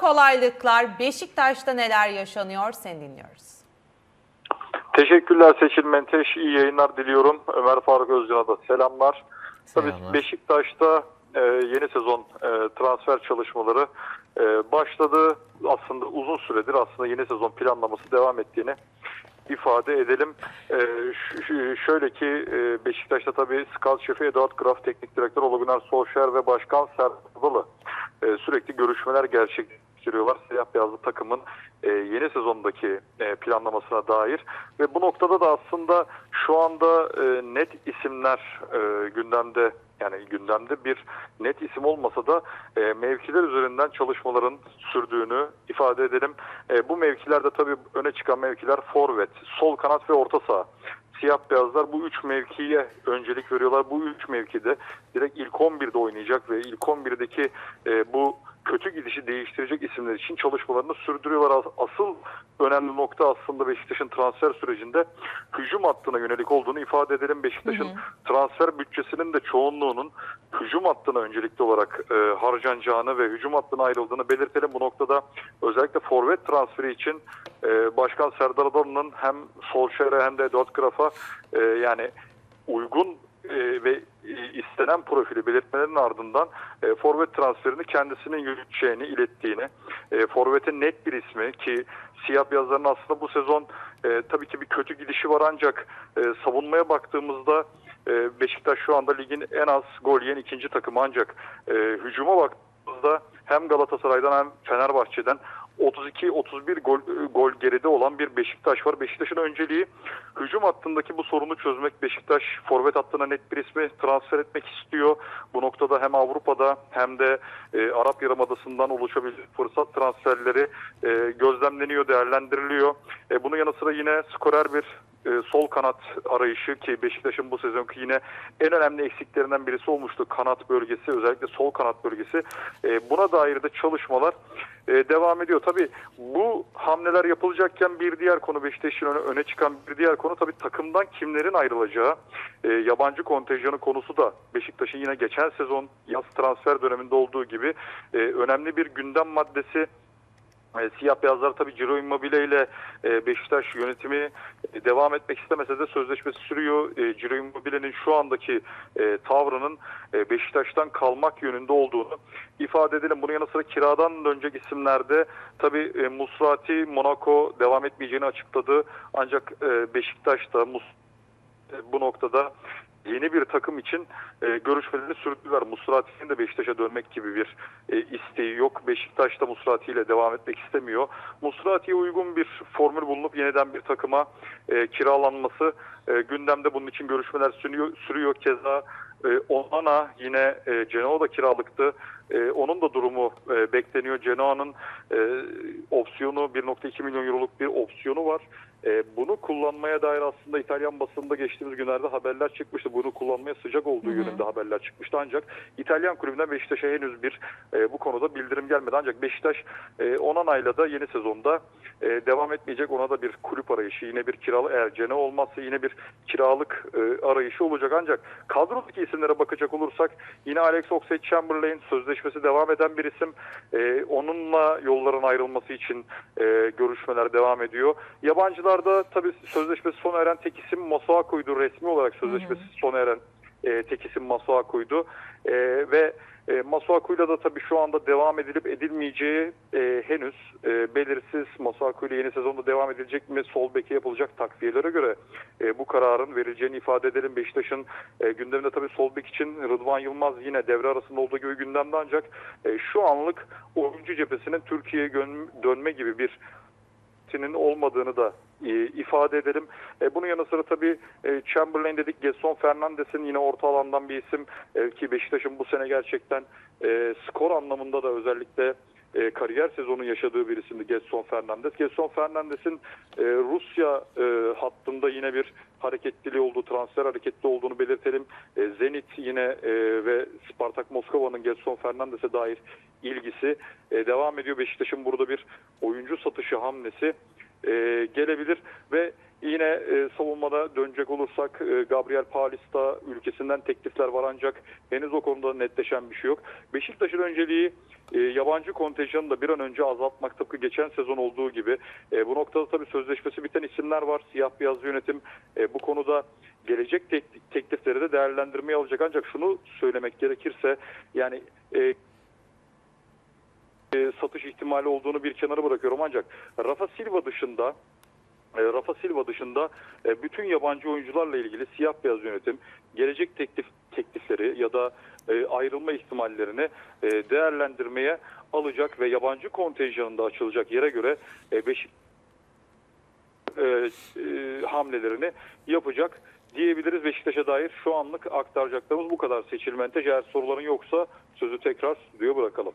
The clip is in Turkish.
kolaylıklar. Beşiktaş'ta neler yaşanıyor seni dinliyoruz. Teşekkürler Seçil Menteş. İyi yayınlar diliyorum. Ömer Faruk Özcan'a da selamlar. Tabii Selamlar. Beşiktaş'ta e, yeni sezon e, transfer çalışmaları e, başladı. Aslında uzun süredir aslında yeni sezon planlaması devam ettiğini ifade edelim. E, şöyle ki e, Beşiktaş'ta tabii scout şefi Eduard Graf, teknik direktör Ole Gunnar Solskjaer ve başkan Serdar e, sürekli görüşmeler gerçekleştiriyorlar. Siyah beyazlı takımın e, yeni sezondaki e, planlamasına dair ve bu noktada da aslında şu anda e, net isimler e, gündemde yani gündemde bir net isim olmasa da e, mevkiler üzerinden çalışmaların sürdüğünü ifade edelim. E, bu mevkilerde tabii öne çıkan mevkiler forvet, sol kanat ve orta saha. Siyah beyazlar bu üç mevkiye öncelik veriyorlar. Bu üç mevkide direkt ilk 11'de oynayacak ve ilk 11'deki e, bu kötü gidişi değiştirecek isimler için çalışmalarını sürdürüyorlar. As- Asıl önemli nokta aslında Beşiktaş'ın transfer sürecinde hücum hattına yönelik olduğunu ifade edelim. Beşiktaş'ın transfer bütçesinin de çoğunluğunun hücum hattına öncelikli olarak e, harcanacağını ve hücum hattına ayrıldığını belirtelim. Bu noktada özellikle forvet transferi için e, Başkan Serdar Adalı'nın hem Solskjaer'e hem de Eduard Graf'a e, yani uygun e, ve e, istenen profili belirtmelerinin ardından e, forvet transferini kendisinin yürüteceğini ilettiğini, e, forvetin net bir ismi ki siyah beyazların aslında bu sezon e, tabii ki bir kötü gidişi var ancak savunmaya baktığımızda Beşiktaş şu anda ligin en az gol yiyen ikinci takımı ancak e, hücuma baktığımızda hem Galatasaray'dan hem Fenerbahçe'den 32-31 gol, gol geride olan bir Beşiktaş var. Beşiktaş'ın önceliği hücum hattındaki bu sorunu çözmek. Beşiktaş forvet hattına net bir ismi transfer etmek istiyor. Bu noktada hem Avrupa'da hem de e, Arap Yarımadası'ndan oluşabilecek fırsat transferleri e, gözlemleniyor, değerlendiriliyor. E, bunun yanı sıra yine skorer bir e, sol kanat arayışı ki Beşiktaş'ın bu sezonki yine en önemli eksiklerinden birisi olmuştu. Kanat bölgesi özellikle sol kanat bölgesi. E, buna dair de çalışmalar e, devam ediyor. Tabii bu hamleler yapılacakken bir diğer konu Beşiktaş'ın öne, çıkan bir diğer konu tabii takımdan kimlerin ayrılacağı. Yabancı kontenjanı konusu da Beşiktaş'ın yine geçen sezon yaz transfer döneminde olduğu gibi önemli bir gündem maddesi. E, siyah beyazlar tabii Ciro Immobile ile e, Beşiktaş yönetimi e, devam etmek istemese de sözleşmesi sürüyor. E, Ciro Immobile'nin şu andaki e, tavrının e, Beşiktaş'tan kalmak yönünde olduğunu ifade edelim. Bunun yanı sıra kiradan dönecek isimlerde tabii e, Musrati Monaco devam etmeyeceğini açıkladı. Ancak e, Beşiktaş'ta Mus e, bu noktada yeni bir takım için e, görüşmelerini sürdüler. Musrati'nin de Beşiktaş'a dönmek gibi bir e, isteği yok. Beşiktaş da Musrati ile devam etmek istemiyor. Musrati'ye uygun bir formül bulunup yeniden bir takıma e, kiralanması e, gündemde bunun için görüşmeler sürüyor. sürüyor. Keza e, Onana yine e, Genoa'da kiralıktı. E, onun da durumu e, bekleniyor. Genoa'nın e, opsiyonu 1.2 milyon euroluk bir opsiyonu var. E, bunu kullanmaya dair aslında İtalyan basında geçtiğimiz günlerde haberler çıkmıştı. Bunu kullanmaya sıcak olduğu yönünde haberler çıkmıştı. Ancak İtalyan kulübünden Beşiktaş'a henüz bir e, bu konuda bildirim gelmedi. Ancak Beşiktaş e, Onana'yla da yeni sezonda e, devam etmeyecek. Ona da bir kulüp arayışı, yine bir kiralı eğer Cene olmazsa yine bir kiralık e, arayışı olacak. Ancak kadrodaki isimlere bakacak olursak yine Alex Oxlade-Chamberlain sözleşmesi devam eden bir isim. E, onunla yolların ayrılması için e, görüşmeler devam ediyor. Yabancılarda tabii sözleşmesi sona eren tek isim Masuaku'ydu. Resmi olarak sözleşmesi sona eren e, tek isim Masuaku'ydu. E, ve e, Masuaku'yla da tabii şu anda devam edilip edilmeyeceği e, henüz e, belirsiz. Masuaku'yla yeni sezonda devam edilecek mi? Sol beke yapılacak takviyelere göre e, bu kararın verileceğini ifade edelim. Beşiktaş'ın e, gündeminde tabii sol bek için Rıdvan Yılmaz yine devre arasında olduğu gibi gündemde ancak e, şu anlık oyuncu cephesinin Türkiye'ye dönme gibi bir olmadığını da e, ifade edelim. E, bunun yanı sıra tabii e, Chamberlain dedik, Gerson Fernandes'in yine orta alandan bir isim e, ki Beşiktaş'ın bu sene gerçekten e, skor anlamında da özellikle kariyer sezonu yaşadığı bir Gerson Fernandes. Gerson Fernandes'in Rusya hattında yine bir hareketliliği olduğu, transfer hareketli olduğunu belirtelim. Zenit yine ve Spartak Moskova'nın Gerson Fernandes'e dair ilgisi devam ediyor. Beşiktaş'ın burada bir oyuncu satışı hamlesi e, gelebilir ve yine e, savunmada dönecek olursak e, Gabriel Paulista ülkesinden teklifler var ancak henüz o konuda netleşen bir şey yok. Beşiktaş'ın önceliği e, yabancı kontenjanı da bir an önce azaltmak tıpkı geçen sezon olduğu gibi. E, bu noktada tabii sözleşmesi biten isimler var. Siyah beyaz yönetim e, bu konuda gelecek tek- teklifleri de değerlendirmeye alacak. Ancak şunu söylemek gerekirse yani e, e, satış ihtimali olduğunu bir kenara bırakıyorum. Ancak Rafa Silva dışında e, Rafa Silva dışında e, bütün yabancı oyuncularla ilgili siyah beyaz yönetim gelecek teklif teklifleri ya da e, ayrılma ihtimallerini değerlendirmeye alacak ve yabancı kontenjanında açılacak yere göre Beşik e, hamlelerini yapacak diyebiliriz Beşiktaş'a dair şu anlık aktaracaklarımız bu kadar seçilmente. Eğer soruların yoksa sözü tekrar stüdyoya bırakalım.